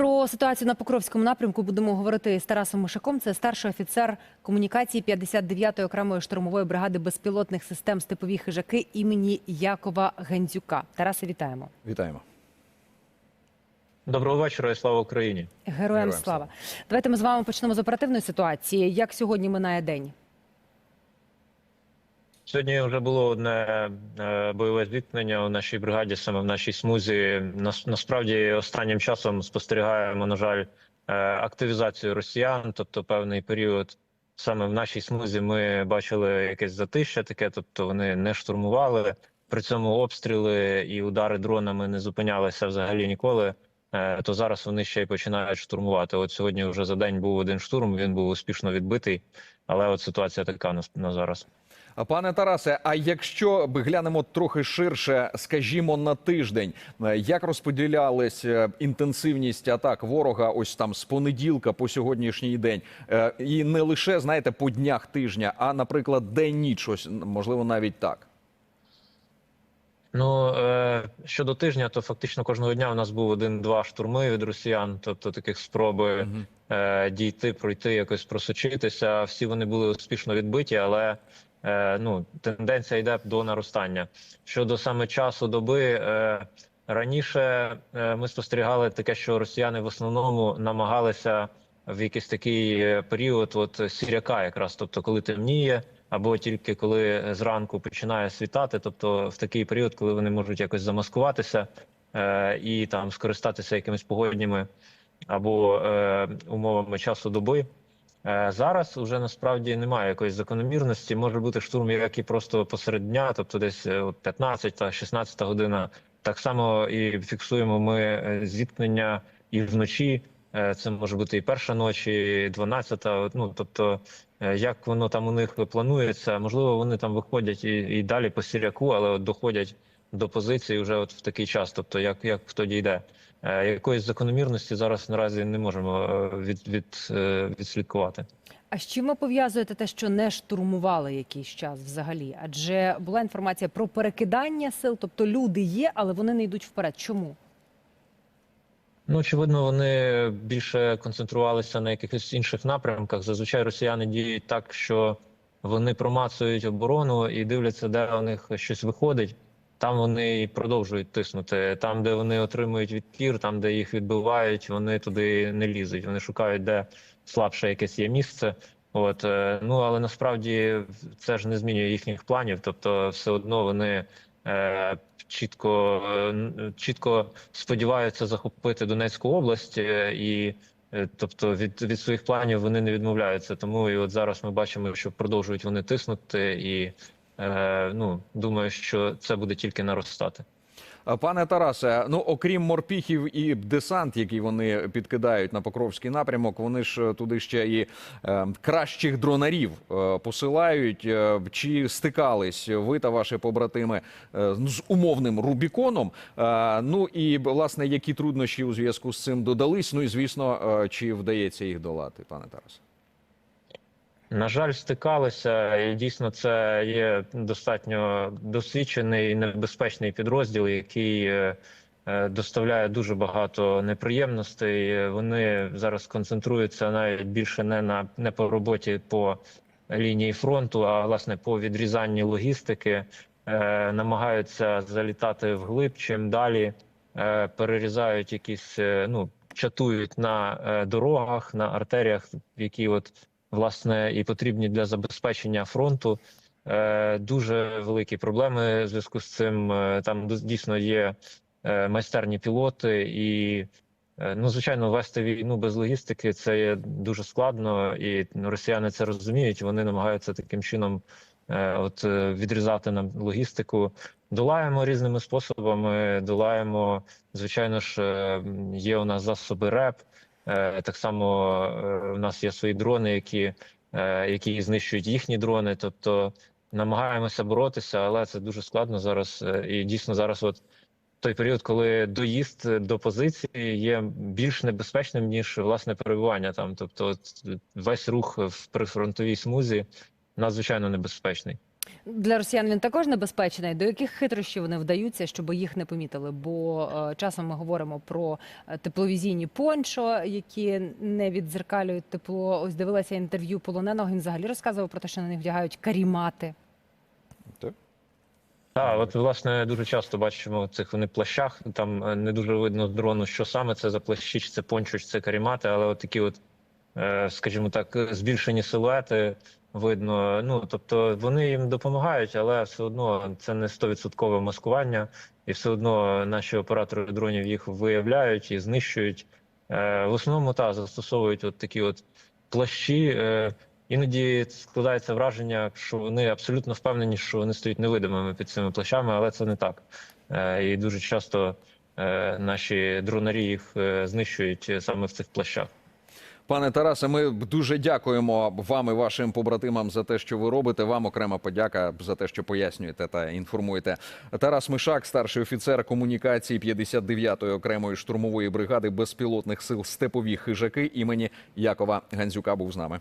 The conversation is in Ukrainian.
Про ситуацію на Покровському напрямку будемо говорити з Тарасом Мишаком. Це старший офіцер комунікації 59-ї окремої штурмової бригади безпілотних систем степові хижаки імені Якова Гендзюка. Тарасе, вітаємо. Вітаємо. Доброго вечора і слава Україні. Героям, Героям слава. слава. Давайте ми з вами почнемо з оперативної ситуації. Як сьогодні минає день? Сьогодні вже було одне е, бойове зіткнення у нашій бригаді, саме в нашій смузі. Нас, насправді останнім часом спостерігаємо, на жаль, е, активізацію росіян, тобто певний період. Саме в нашій смузі ми бачили якесь затища таке, тобто вони не штурмували. При цьому обстріли і удари дронами не зупинялися взагалі ніколи. Е, То зараз вони ще й починають штурмувати. От сьогодні вже за день був один штурм. Він був успішно відбитий, але от ситуація така на зараз. Пане Тарасе, а якщо глянемо трохи ширше, скажімо, на тиждень, як розподілялась е, інтенсивність атак ворога ось там з понеділка по сьогоднішній день, Е, і не лише знаєте по днях тижня, а наприклад, день ніч, ось можливо навіть так. Ну е, щодо тижня, то фактично кожного дня у нас був один-два штурми від росіян, тобто таких спроби е, дійти, пройти, якось просочитися. Всі вони були успішно відбиті, але ну тенденція йде до наростання. Щодо саме часу доби, е, раніше е, ми спостерігали таке, що росіяни в основному намагалися в якийсь такий е, період, от сіряка, якраз тобто, коли темніє. Або тільки коли зранку починає світати, тобто в такий період, коли вони можуть якось замаскуватися е, і там скористатися якимись погодніми або е, умовами часу доби. Е, зараз вже насправді немає якоїсь закономірності. Може бути штурм, як і просто посеред дня, тобто десь е, от 15 та 16 година. Так само і фіксуємо ми е, зіткнення і вночі. Е, Це може бути і перша ночі, і 12, Ну тобто, е, як воно там у них планується, можливо, вони там виходять і, і далі по сіряку, але доходять до позиції вже от в такий час. Тобто, як, як хто дійде. Е, Якоїсь закономірності зараз наразі не можемо е, від, від, е, відслідкувати. А з чим ви пов'язуєте те, що не штурмували якийсь час взагалі? Адже була інформація про перекидання сил, тобто люди є, але вони не йдуть вперед. Чому? Ну, очевидно, вони більше концентрувалися на якихось інших напрямках. Зазвичай росіяни діють так, що вони промацують оборону і дивляться, де у них щось виходить. Там вони продовжують тиснути. Там, де вони отримують відпір, там, де їх відбивають, вони туди не лізуть. Вони шукають, де слабше якесь є місце. От е, ну але насправді це ж не змінює їхніх планів. Тобто, все одно вони е, чітко, е, чітко сподіваються захопити Донецьку область, е, і е, тобто від, від своїх планів вони не відмовляються. Тому і от зараз ми бачимо, що продовжують вони тиснути, і ну думаю, що це буде тільки наростати. Пане Тарасе, ну окрім морпіхів і десант, який вони підкидають на Покровський напрямок, вони ж е, туди ще і е, кращих дронарів е, посилають. Е, Чи стикались ви та ваші побратими е, з умовним Рубіконом? Е, Ну і власне, які труднощі у зв'язку з цим додались? Ну і звісно, е, чи вдається їх долати, пане Тарасе? На жаль, стикалися, і дійсно це є достатньо досвідчений і небезпечний підрозділ, який е, е, доставляє дуже багато неприємностей. Вони зараз концентруються навіть більше не на не по роботі по лінії фронту, а власне по відрізанні логістики, е, намагаються залітати вглиб чим далі, перерізають якісь, ну чатують на дорогах, на артеріях, які от власне і потрібні для забезпечення фронту. Е, Дуже великі проблеми в зв'язку з цим. Е, Там дійсно є е, майстерні пілоти, і ну звичайно, вести війну без логістики це є дуже складно, і росіяни це розуміють. Вони намагаються таким чином от відрізати нам логістику. Долаємо різними способами. Долаємо, звичайно ж, є у нас засоби РЕП. Е, Так само е, у нас є свої дрони, які, е, які знищують їхні дрони. Тобто намагаємося боротися, але це дуже складно зараз. І дійсно зараз, от той період, коли доїзд до позиції є більш небезпечним ніж власне перебування там. Тобто, от, весь рух в прифронтовій смузі надзвичайно небезпечний. Для росіян він також небезпечний. До яких хитрощів вони вдаються, щоб їх не помітили? Бо е, часом ми говоримо про е, тепловізійні пончо, які не віддзеркалюють тепло. Ось дивилася інтерв'ю полоненого. Він взагалі розказував про те, що на них вдягають карімати. Так. От власне дуже часто бачимо в цих вони плащах. Там е, не дуже видно з дрону, що саме це за плащі, чи це пончо, чи це карімати, але от такі, от, е, скажімо так, збільшені силуети видно. Ну тобто вони їм допомагають, але все одно це не 100% маскування, і все одно наші оператори дронів їх виявляють і знищують. Е, В основному та застосовують от такі от плащі. е, Іноді складається враження, що вони абсолютно впевнені, що вони стають невидимими під цими плащами, але це не так. Е, І дуже часто е, наші дронарі їх е, знищують саме в цих плащах. Пане Тарасе, ми дуже дякуємо вам і вашим побратимам за те, що ви робите. Вам окрема подяка за те, що пояснюєте та інформуєте. Тарас Мишак, старший офіцер комунікації 59-ї окремої штурмової бригади безпілотних сил степові хижаки імені Якова Гандзюка, був з нами.